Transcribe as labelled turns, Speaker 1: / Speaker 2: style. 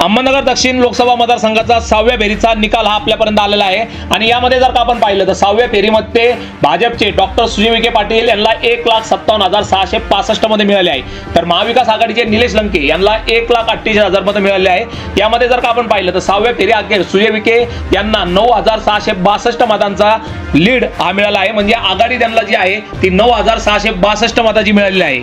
Speaker 1: Ahmednagar Dakshin Lok Sabha मतदारसंघाचा सहाव्या फेरीचा निकाल हा आपल्यापर्यंत आलेला आहे. आणि यामध्ये जर का आपण पाहिलं तर सहाव्या फेरीमध्ये भाजपचे डॉक्टर सुजय विखे पाटील यांना एक लाख सत्तावन्न हजार सहाशे पासष्टमध्ये मिळाले आहे. तर महाविकास आघाडीचे निलेश लंके यांना एक लाख अठ्ठेचाळीस हजारमध्ये मिळाले आहे. यामध्ये जर का आपण पाहिलं तर सहाव्या फेरी अखेर सुजय विखे यांना नऊ हजार सहाशे बासष्ट मतांचा लीड हा मिळाला आहे. म्हणजे आघाडी त्यांना जी आहे ती नऊ हजार सहाशे बासष्ट मताची मिळालेली आहे.